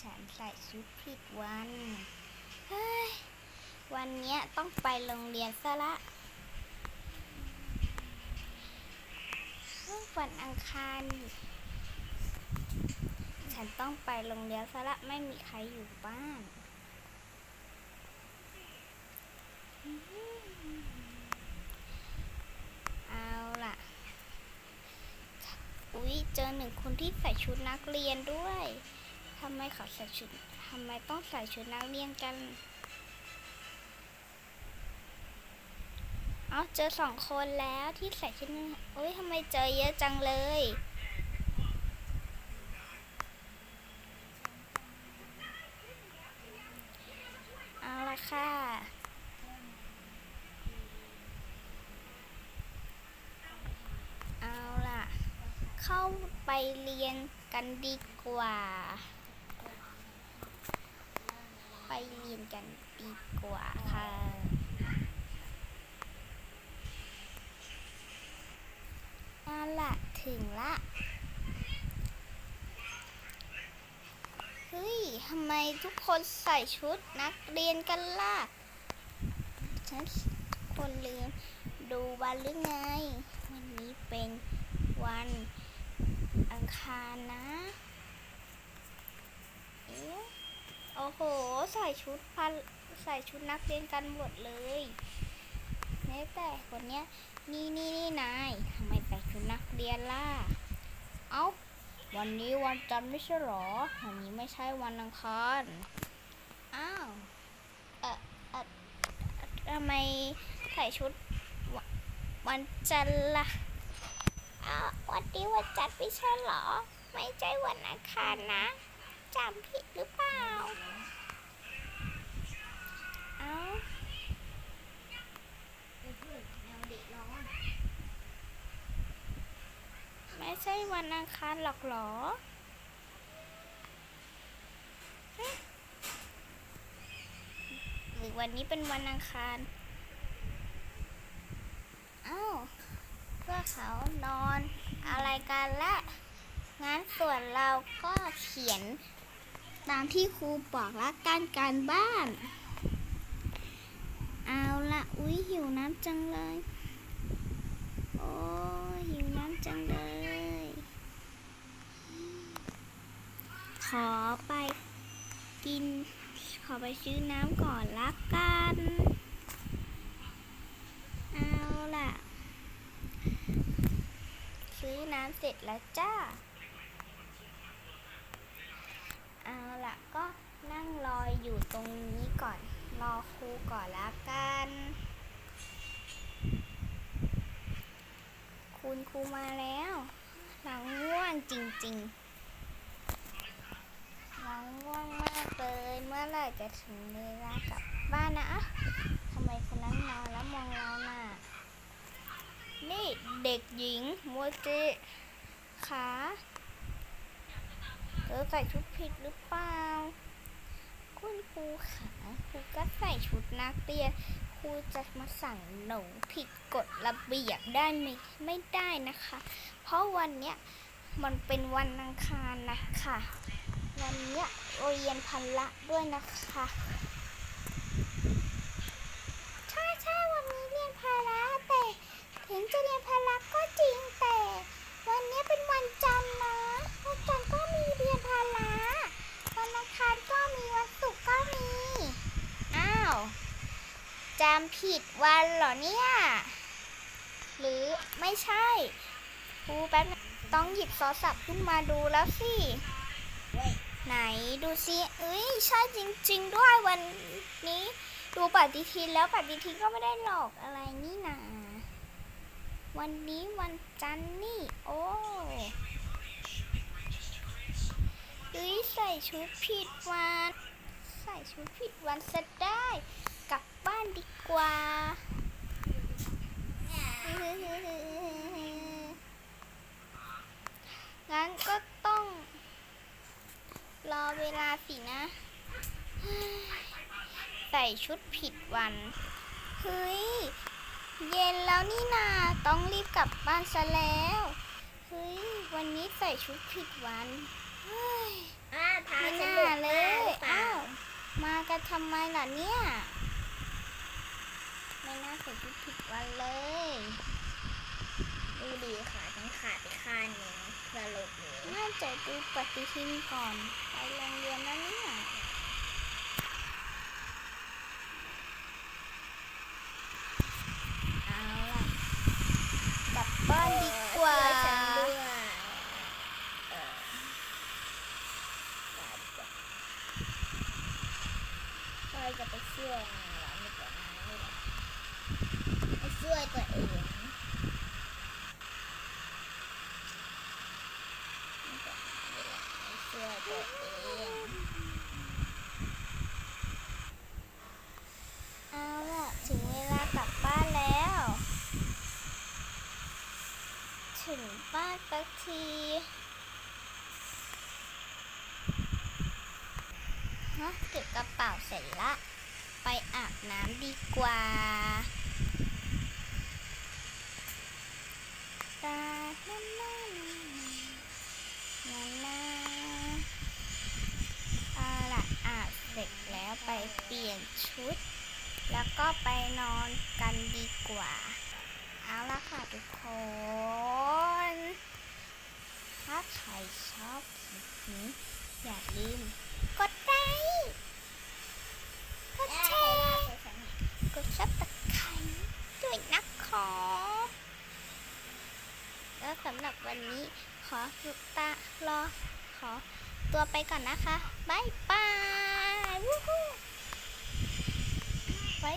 ฉันใส่ชุดผิดวัน เฮ้ย วันเนี้ยต้องไปโรงเรียนซะละเฮ้ยวันอังคาร ฉันต้องไปโรงเรียนซะละไม่มีใครอยู่บ้านเอาล่ะ อุ๊ย เจอหนึ่งคนที่ใส่ชุดนักเรียนด้วย ทำไมเขาใส่ชุดทำไมต้องใส่ชุดนักเรียนกัน เอาเจอสองคนแล้วที่ใส่ชุดนักโอ๊ยทำไมเจอเยอะจังเลยเอาละค่ะเอาล่ะ เข้าไปเรียนกันดีกว่า ไปเรียนกันดีกว่าค่ะเอาละถึงละ เฮ้ย ทำไมทุกคนใส่ชุดนักเรียนกันล่ะ ฉันคนลืมดูวันหรือไง วันนี้เป็นวันอังคารนะ เอ๊ะ โอ้โห ใส่ชุดพันใส่ชุดนักเรียนกันหมดเลยแม้แต่คนเนี้ย นี่นี่นี่นายทำไมใส่ชุดนักเรียนล่ะ เอ้า วันนี้วันจันทร์ไม่ใช่หรอ วันนี้ไม่ใช่วันอังคาร อ้าว เออเออทำไมใส่ชุดว,วันจันทร์ล่ะอ้าววันนี้วันจันทร์ไม่ใช่หรอ ไม่ใช่วันอังคารนะจำผิดหรือเปล่า เอ้า ไม่ ใช่วันอังคารหรอกหรอหรือวันนี้เป็นวันอังคารอ้าวพวกเขานอนอะไรกันละงั้นส่วนเราก็เขียนตามที่ครูบอกละกันการบ้าน เอาละ อุ๊ยหิวน้ำจังเลย โอ้หิวน้ำจังเลย ขอไปกิน ขอไปซื้อน้ำก่อนละกัน เอาล่ะ ซื้อน้ำเสร็จแล้วจ้า เอาล่ะ ก็นั่งรออยู่ตรงนี้ก่อน รอครูก่อนละกัน คุณครูมาแล้ว หลังง่วงจริง ๆหลังง่วงมาก เมื่อไหร่จะถึงเวลากลับบ้านนะอะทำไมคนนั้นนอนแล้วมองเราน่ะ นี่เด็กหญิงโมจิขาเธอใส่ชุดผิดหรือเปล่า คุณครูขาครูก็ใส่ชุดนักเรียนครูจะมาสั่งหนูผิดกฎระเบียบได้ไหมไม่ได้นะคะ เพราะวันเนี้ยมันเป็นวันอังคารนะคะ วันนี้เรียนพัละด้วยนะคะ ใช่ใช่วันนี้เรียนพละแต่ ถึงจะเรียนพละก็จริงแต่ วันนี้เป็นวันจันทร์นะวันจันทร์ก็มีเรียนพละวันอังคารก็มีวันศุกร์ก็มีอ้าวจำผิดวันเหรอเนี่ย หรือไม่ใช่ครูแป๊บต้องหยิบโทรศัพท์ขึ้นมาดูแล้วสิ ไหนดูสิเอ้ยใช่จริง ๆ ด้วยวันนี้ดูปฏิทินแล้วปฏิทินก็ไม่ได้หลอกอะไรนี่นาวันนี้วันจันทร์นี่ โอ้เอ้ยใส่ชุดผิดวัน ใส่ชุดผิดวันซะได้กลับบ้านดีกว่างั้นก็ ลาสินะ ใส่ชุดผิดวัน เฮ้ย เย็นแล้วนี่นา ต้องรีบกลับบ้านซะแล้ว เฮ้ย วันนี้ใส่ชุดผิดวัน เฮ้ยอ่าทาไม่ฉันน่าหลุดเลทำไมล่ะเนี่ย ไม่น่าใส่ชุดผิดวันเลย ดูดีค่ะฉันขาดไปข้างหนึง สรุปเลยน่าจะดูปฏิทินก่อน ไปโรงเรียนแล้วเนี่ยเอาล่ะกลับบ้านดีกว่าช่วยฉันด้วยเออได้จ้ะใครจะไปช่วยนายเหรอมีแต่นายนี่แหละไปช่วยตัวเองมีแต่นายนี่แหละไปช่วยตัวเอง เอาล่ะ ถึงเวลากลับบ้านแล้ว ถึงบ้านสักทีะเก็บกระเป๋าเสร็จละ ไปอาบน้ำดีกว่าตาลาลาลาลาอาละอาบเสร็จแล้วไปเปลี่ยนชุด แล้วก็ไปนอนกันดีกว่า เอาละค่ะทุกคน สำหรับวันนี้ขอตารอขอตัวไปก่อนนะคะบายบายวู้ฮู้ไว้